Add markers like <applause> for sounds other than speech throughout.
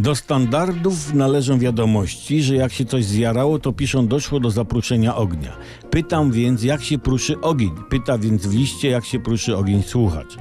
Do standardów należą wiadomości, że jak się coś zjarało, to piszą doszło do zapruszenia ognia. Pytam więc, jak się pruszy ogień. Pyta więc w liście, jak się pruszy ogień słuchacz.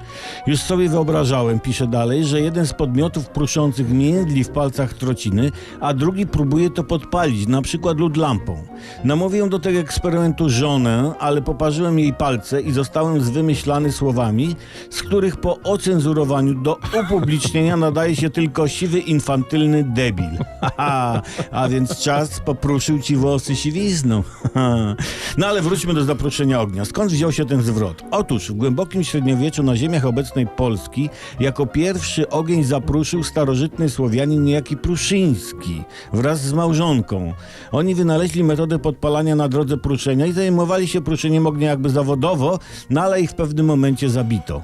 Już sobie wyobrażałem, pisze dalej, że jeden z podmiotów pruszących międli w palcach trociny, a drugi próbuje to podpalić, na przykład lód lampą. Namówiłem do tego eksperymentu żonę, ale poparzyłem jej palce i zostałem zwymyślany słowami, z których po ocenzurowaniu do upublicznienia nadaje się tylko siwy, infantylny debil. <laughs> A więc czas popruszył ci włosy siwizną. <laughs> No ale wróćmy do zaproszenia ognia. Skąd wziął się ten zwrot? Otóż w głębokim średniowieczu na ziemiach obecnej Polski jako pierwszy ogień zapruszył starożytny Słowianin niejaki Pruszyński wraz z małżonką. Oni wynaleźli metodę podpalania na drodze pruszenia i zajmowali się pruszeniem ognia jakby zawodowo, no ale ich w pewnym momencie zabito.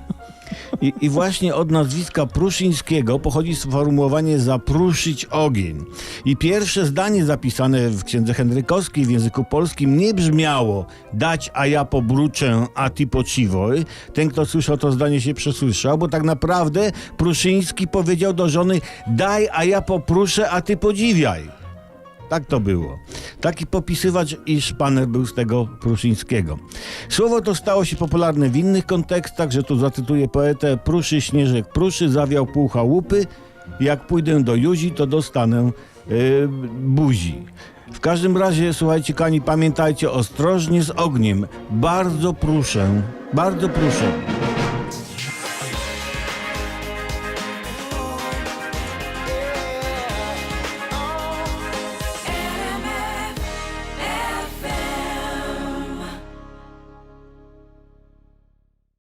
I, I właśnie od nazwiska Pruszyńskiego pochodzi sformułowanie zapruszyć ogień. I pierwsze zdanie zapisane w księdze Henrykowskiej w języku polskim nie brzmiało dać, a ja pobruczę, a ty pociwoj. Ten, kto słyszał to zdanie się przesłyszał, bo tak naprawdę Pruszyński powiedział do żony daj, a ja popruszę, a ty podziwiaj. Tak to było. Taki popisywacz i szpaner był z tego pruszyńskiego. Słowo to stało się popularne w innych kontekstach, że tu zacytuję poetę Pruszy Śnieżek Pruszy zawiał pół chałupy. Jak pójdę do Juzi, to dostanę yy, buzi. W każdym razie, słuchajcie, kani, pamiętajcie ostrożnie z ogniem. Bardzo proszę, bardzo proszę.